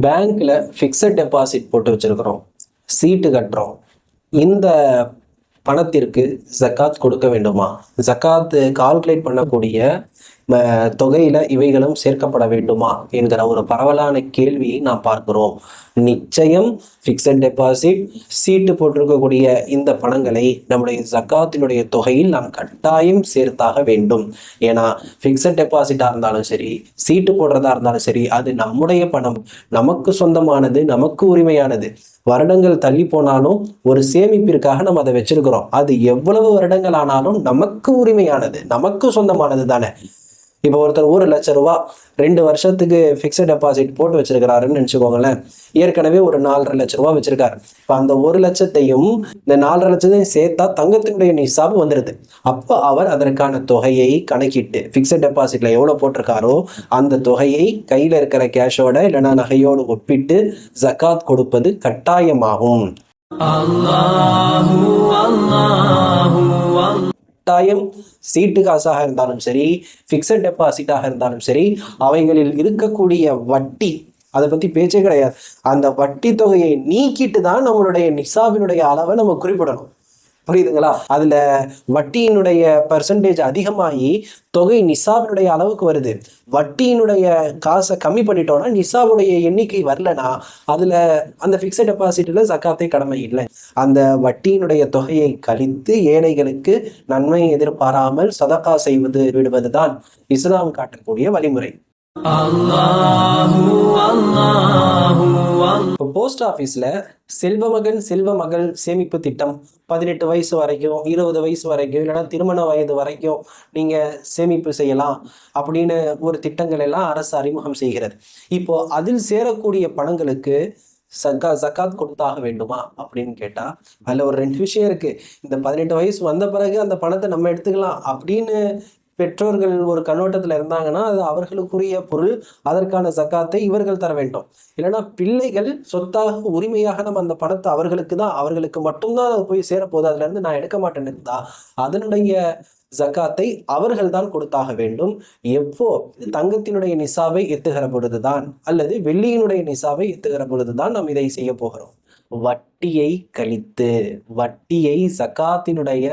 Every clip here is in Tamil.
பேங்க்ல ஃபிக்ஸட் டெபாசிட் போட்டு வச்சிருக்கிறோம். சீட்டு கட்டுறோம். இந்த பணத்திற்கு ஜக்காத் கொடுக்க வேண்டுமா? ஜக்காத்து கால்குலேட் பண்ணக்கூடிய தொகையில இவைகளும் சேர்க்கப்பட வேண்டுமா என்கிற ஒரு பரவலான கேள்வியை நாம் பார்க்கிறோம். நிச்சயம் பிக்சட் டெபாசிட் சீட்டு போட்டிருக்கக்கூடிய இந்த பணங்களை நம்முடைய ஜக்காத்தினுடைய தொகையில் நாம் கட்டாயம் சேர்த்தாக வேண்டும். ஏன்னா பிக்சட் டெபாசிட்டா இருந்தாலும் சரி சீட்டு போடுறதா இருந்தாலும் சரி அது நம்முடைய பணம். நமக்கு சொந்தமானது நமக்கு உரிமையானது. வருடங்கள் தள்ளி போனாலும் ஒரு சேமிப்பிற்காக நம்ம அதை வச்சிருக்கிறோம். அது எவ்வளவு வருடங்கள் ஆனாலும் நமக்கு உரிமையானது நமக்கு சொந்தமானது தானே. இப்போ ஒருத்தர் ஒரு லட்ச ரூபா ரெண்டு வருஷத்துக்கு ஃபிக்ஸட் டெபாசிட் போட்டு வச்சிருக்கிறாருன்னு நினச்சிக்கோங்களேன். ஏற்கனவே ஒரு நாலரை லட்ச ரூபா வச்சிருக்காரு. இப்போ அந்த ஒரு லட்சத்தையும் இந்த நாலரை லட்சத்தையும் சேர்த்தா தங்கத்தினுடைய நிசாபு வந்துடுது அப்போ அவர் அதற்கான தொகையை கணக்கிட்டு ஃபிக்ஸட் டெபாசிட்ல எவ்வளோ போட்டிருக்காரோ அந்த தொகையை கையில் இருக்கிற கேஷோட இல்லைன்னா நகையோடு ஒப்பிட்டு ஜக்காத் கொடுப்பது கட்டாயமாகும். கட்டாயம் சீட்டு காசாக இருந்தாலும் சரி ஃபிக்ஸட் டெபாசிட்டாக இருந்தாலும் சரி அவைகளில் இருக்கக்கூடிய வட்டி அதை பத்தி பேச்சே கிடையாது. அந்த வட்டி தொகையை நீக்கிட்டு தான் நம்மளுடைய நிசாபினுடைய அளவை நம்ம குறிப்பிடணும். புரியுதுங்களா? அதுல வட்டியினுடைய பர்சன்டேஜ் அதிகமாகி தொகை நிசாபினுடைய அளவுக்கு வருது. வட்டியினுடைய காசை கம்மி பண்ணிட்டோம்னா நிசாவுடைய எண்ணிக்கை வரலனா அதுல அந்த ஃபிக்ஸட் டெபாசிட்ல சக்காத்தே கடமை இல்லை. அந்த வட்டியினுடைய தொகையை கழித்து ஏழைகளுக்கு நன்மை எதிர்பாராமல் சதகா செய்வது விடுவதுதான் இஸ்லாம் காட்டக்கூடிய வழிமுறை. இப்போ போஸ்ட் ஆஃபீஸில் செல்வமகன் செல்வமகள் செல்வ மகள் சேமிப்பு திட்டம் பதினெட்டு வயசு வரைக்கும் இருபது வயசு வரைக்கும் இல்லைன்னா திருமண வயது வரைக்கும் நீங்கள் சேமிப்பு செய்யலாம் அப்படின்னு ஒரு திட்டங்கள் எல்லாம் அரசு அறிமுகம் செய்கிறது. இப்போ அதில் சேரக்கூடிய பணங்களுக்கு சக்கா ஜக்காத் கொடுத்தாக வேண்டுமா அப்படின்னு கேட்டால் அதில் ஒரு ரெண்டு விஷயம் இருக்குது இந்த பதினெட்டு வயசு வந்த பிறகு அந்த பணத்தை நம்ம எடுத்துக்கலாம் அப்படின்னு பெற்றோர்கள் ஒரு கண்ணோட்டத்தில் இருந்தாங்கன்னா அது அவர்களுக்குரிய பொருள். அதற்கான ஜக்காத்தை இவர்கள் தர வேண்டும். இல்லைன்னா பிள்ளைகள் சொத்தாக உரிமையாக நம்ம அந்த பணத்தை அவர்களுக்கு தான் அவர்களுக்கு மட்டும்தான் அது போய் சேரப்போகுது. அதுலேருந்து நான் எடுக்க மாட்டேன்னு இருந்தா அதனுடைய ஜக்காத்தை அவர்கள் தான் கொடுத்தாக வேண்டும். எப்போ? தங்கத்தினுடைய நிசாவை எத்துகிற பொழுதுதான் அல்லது வெள்ளியினுடைய நிசாவை எத்துகிற பொழுதுதான் நாம் இதை செய்ய போகிறோம். வட்டியை கழித்து வட்டியை ஜக்காத்தினுடைய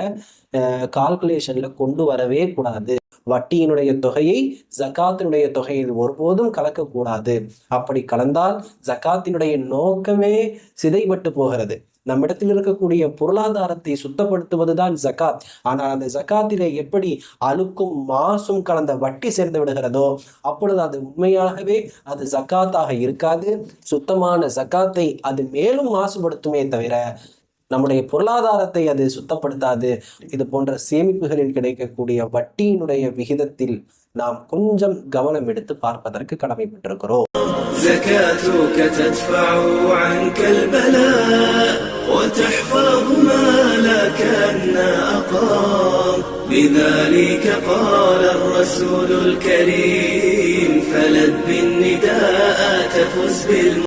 கால்குலேஷன்ல கொண்டு வரவே கூடாது. வட்டியினுடைய தொகையை ஜக்காத்தினுடைய தொகையில் ஒருபோதும் கலக்கக்கூடாது. அப்படி கலந்தால் ஜக்காத்தினுடைய நோக்கமே சிதைபட்டு போகிறது. நம்மிடத்தில் இருக்கக்கூடிய பொருளாதாரத்தை சுத்தப்படுத்துவதுதான் ஜக்காத் ஆனால் அந்த ஜக்காத்திலே எப்படி அழுக்கும் மாசும் கலந்த வட்டி சேர்ந்து விடுகிறதோ அப்பொழுது அது உண்மையாகவே அது ஜக்காத்தாக இருக்காது. சுத்தமான ஜக்காத்தை அது மேலும் மாசுபடுத்துமே தவிர நம்முடைய பொருளாதாரத்தை அது சுத்தப்படுத்தாது. இது போன்ற சேமிப்புகளில் கிடைக்கக்கூடிய வட்டியினுடைய விகிதத்தில் நாம் கொஞ்சம் கவனம் எடுத்து பார்ப்பதற்கு கடமைப்பட்டிருக்கிறோம். وتحفظ ما لك أن أقام. لذلك قال الرسول الكريم فلد بالنداء تفز بالم